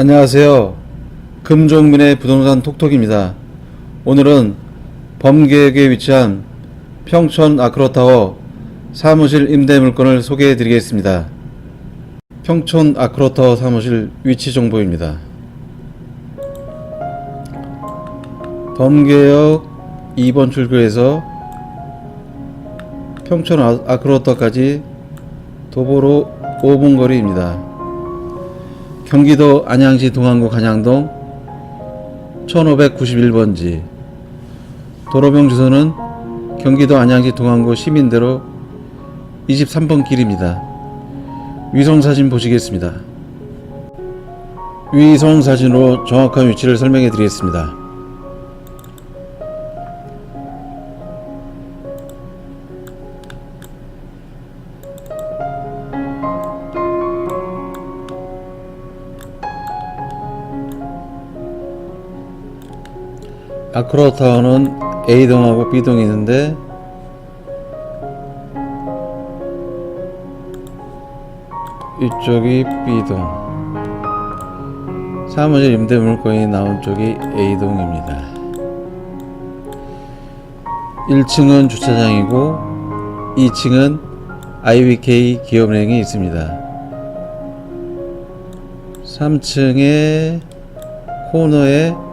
안녕하세요. 금종민의 부동산 톡톡입니다. 오늘은 범계역에 위치한 평촌 아크로타워 사무실 임대 물건을 소개해 드리겠습니다. 평촌 아크로타워 사무실 위치 정보입니다. 범계역 2번 출구에서 평촌 아- 아크로타까지 도보로 5분 거리입니다. 경기도 안양시 동안구 간양동 1591번지 도로명 주소는 경기도 안양시 동안구 시민대로 23번 길입니다. 위성 사진 보시겠습니다. 위성 사진으로 정확한 위치를 설명해 드리겠습니다. 아크로 타워는 A동하고 B동이 있는데 이쪽이 B동. 사무실 임대 물건이 나온 쪽이 A동입니다. 1층은 주차장이고 2층은 IBK 기업은행이 있습니다. 3층에 코너에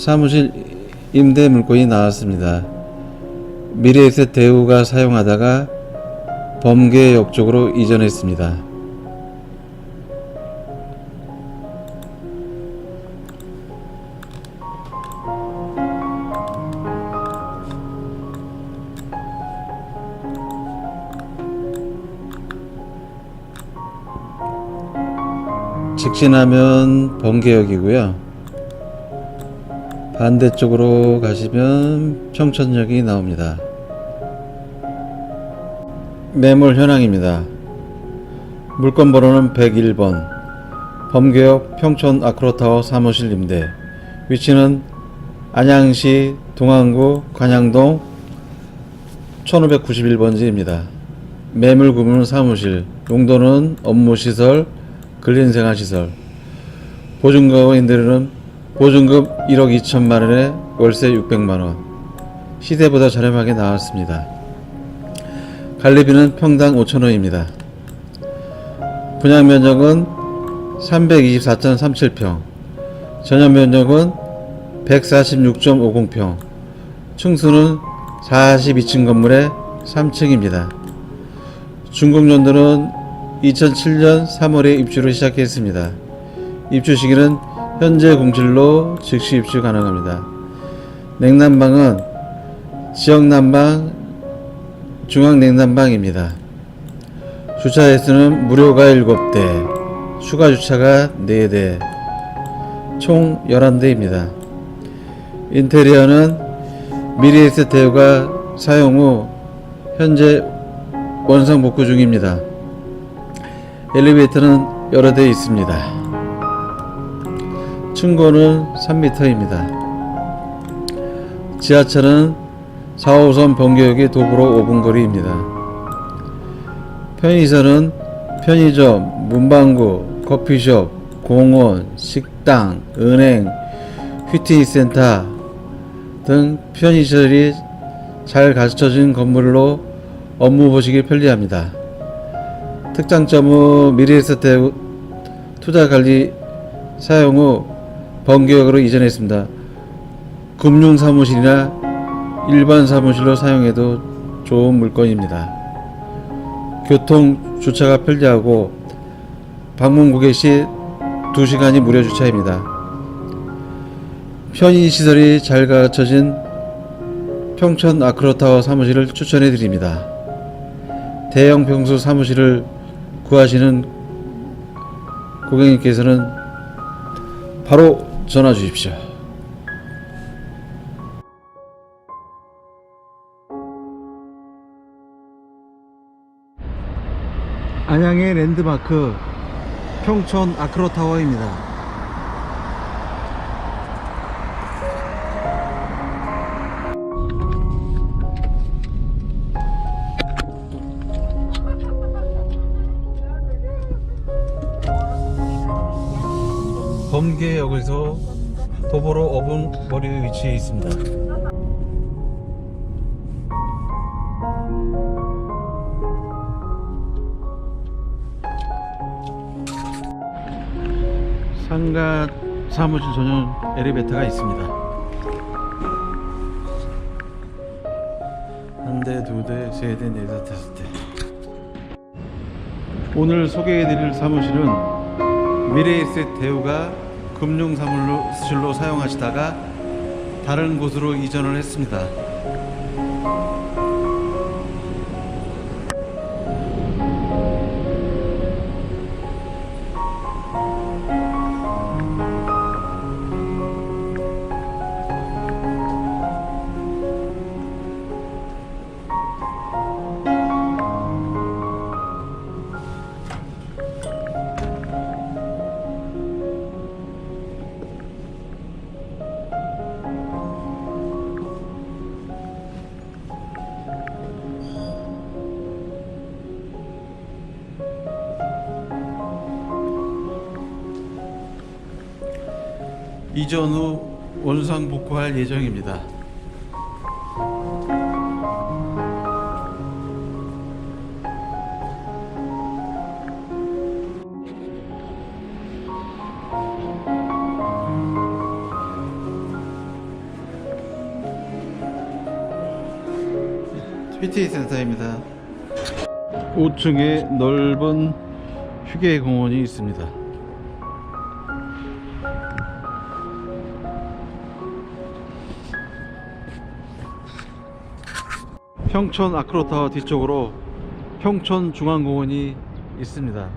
사무실 임대 물건이 나왔습니다. 미래에셋 대우가 사용하다가 범계 역 쪽으로 이전했습니다. 직진하면 범계역이고요. 반대쪽으로 가시면 평천역이 나옵니다. 매물 현황입니다. 물건 번호는 101번 범계역 평촌 아크로타워 사무실 임대 위치는 안양시 동안구 관양동 1591번지입니다. 매물 구분은 사무실, 용도는 업무시설, 근린생활시설 보증금과 인테리어는 보증금 1억 2천만 원에 월세 600만 원. 시세보다 저렴하게 나왔습니다. 관리비는 평당 5천 원입니다. 분양 면적은 324.37평. 전용 면적은 146.50평. 층수는 42층 건물의 3층입니다. 중국 연도는 2007년 3월에 입주를 시작했습니다. 입주 시기는 현재 공실로 즉시 입주 가능합니다. 냉난방은 지역 난방, 중앙 냉난방입니다. 주차 횟수는 무료가 7대, 추가 주차가 4대, 총 11대입니다. 인테리어는 미리에셋 대우가 사용 후 현재 원상 복구 중입니다. 엘리베이터는 여러 대 있습니다. 층고는 3m입니다. 지하철은 4호선 번개역이 도보로 5분 거리입니다. 편의시설은 편의점, 문방구, 커피숍, 공원, 식당, 은행, 휘트니센터 등 편의시설이 잘 갖춰진 건물로 업무 보시기 편리합니다. 특장점은 미래에셋 투자 관리 사용 후 번개역으로 이전했습니다. 금융 사무실이나 일반 사무실로 사용해도 좋은 물건입니다. 교통 주차가 편리하고 방문 고객 시 2시간이 무료 주차입니다. 편의 시설이 잘 갖춰진 평촌 아크로타워 사무실을 추천해 드립니다. 대형 평수 사무실을 구하시는 고객님께서는 바로 전화 주십시오. 안양의 랜드마크 평촌 아크로타워입니다. 범계역에서 도보로 5분 거리에 위치해 있습니다. 상가 사무실 전용 엘리베이터가 있습니다. 한 대, 두 대, 세 대, 네 대, 다섯 대. 오늘 소개해드릴 사무실은 미래에셋 대우가 금융사무실로 사용하시다가 다른 곳으로 이전을 했습니다. 이전 후 원상 복구할 예정입니다. PT 센터입니다. 5층에 넓은 휴게 공원이 있습니다. 평촌 아크로타워 뒤쪽으로 평촌 중앙공원이 있습니다.